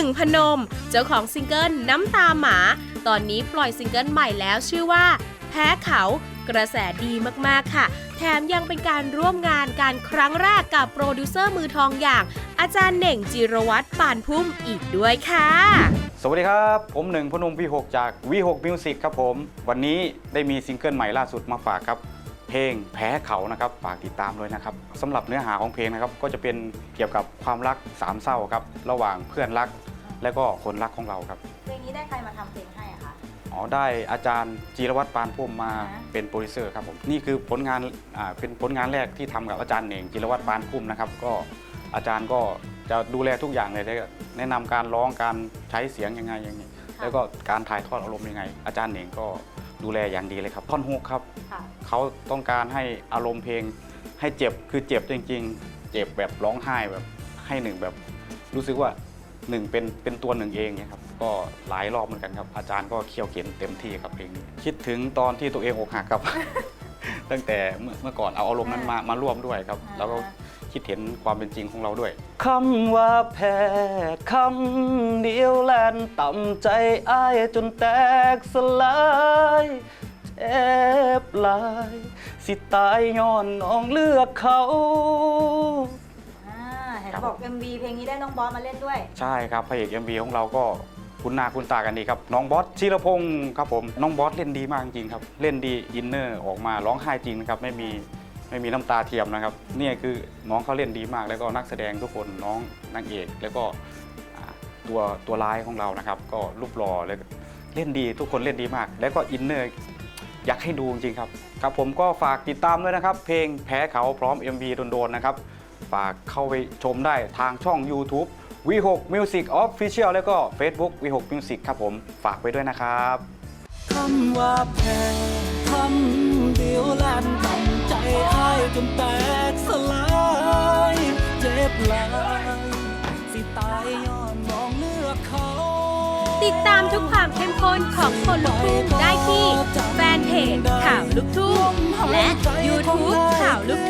นึ่งพนม เจ้าของซิงเกิลน้ำตาหมา ตอนนี้ปล่อยซิงเกิลใหม่แล้วชื่อว่า แพ้เขากระแสดีมากๆค่ะ แถมยังเป็นการร่วมงานการครั้งแรกกับโปรดิวเซอร์มือทองอย่าง อาจารย์เหน่งจิรวัตรปานพุ่มอีกด้วยค่ะ สวัสดีครับ ผมหนึ่งพนมวีหกจากวีหกมิวสิกครับผม วันนี้ได้มีซิงเกิลใหม่ล่าสุดมาฝากครับ เพลงแพ้เขานะครับฝากติดตามด้วยนะครับสำหรับเนื้อหาของเพลงนะครับก็จะเป็นเกี่ยวกับความรักสามเศร้าครับระหว่างเพื่อนรัก และก็คนรักของเราครับเพลงนี้ได้ใครมาทำเพลงให้อะคะ อ๋อได้อาจารย์จีรวัตรปานพุ่มมาอ่า เป็นโปรดิวเซอร์ครับผมนี่คือผลงานอ่าเป็นผลงานแรกที่ทำกับอาจารย์เหน่งจีรวัตรปานพุ่มนะครับก็อาจารย์ก็จะดูแลทุกอย่างเลยแล้วก็แนะนำการร้องการใช้เสียงยังไงอย่างนี้แล้วก็การถ่ายทอดอารมณ์ยังไง อาจารย์เหน่งก็ดูแลอย่างดีเลยครับท่อนฮุกครับ ค่ะเขาต้องการให้อารมณ์เพลง ให้เจ็บคือเจ็บจริง ๆ เจ็บแบบร้องไห้แบบให้หนึ่งแบบ รู้สึกว่า หนึ่งเป็นเป็นตัวหนึ่งเองเนี่ยครับก็หลายรอบเหมือนกันครับ อาจารย์ก็เคี่ยวเขียนเต็มที่ครับเพลงนี้ คิดถึงตอนที่ตัวเองอกหักครับ ตั้งแต่เมื่อเมื่อก่อนเอาอารมณ์นั้นมามาร่วมด้วยครับ แล้วก็คิดเห็นความเป็นจริงของเราด้วยคำว่าแพ้คำเดียวแลนต่ำใจอ้ายจนแตกสลายเจ็บหลาย สิตายย้อนน้องเลือกเขาอ่าเห็ นครับบอก MV เพลงนี้ได้น้องบอสมาเล่นด้วย ใช่ครับพระเอก MV ของเราก็คุ้นหน้าคุ้นตากันดีครับน้องบอสชีรพงศ์ครับผมน้องบอสเล่นดีมากจริงๆครับ เล่นดีอินเนอร์ออกมาร้องไห้จริงนะครับไม่มีไม่มีน้ำตาเทียมนะครับเนี่ยคือน้องเขาเล่นดีมาก แล้วก็นักแสดงทุกคนน้องนางเอกแล้วก็อ่าตัวตัวร้ายของเรานะครับ ก็รูปหล่อเลยเล่นดีทุกคนเล่นดีมาก แล้วก็อินเนอร์อยากให้ดูจริงๆครับครับผมก็ฝากติดตามด้วยนะครับ เพลงแพ้เขาพร้อม MV โดนๆนะครับ ฝากเข้าไปชมได้ทางช่อง YouTube V6 Music Official แล้วก็ Facebook V6 Music ครับผม ฝากไปด้วยนะครับคำว่าแพ้คำเดียวแลนต่ำใจอ้ายจนแตกสลายเจ็บหลายสิตายย้อนมองเลือกเขา ติดตามทุกความเข้มข้นของคนลุกทุ่งได้ที่ แฟนเพจข่าวลุกทุ่งและ YouTube ข่าวลุกทุ่ง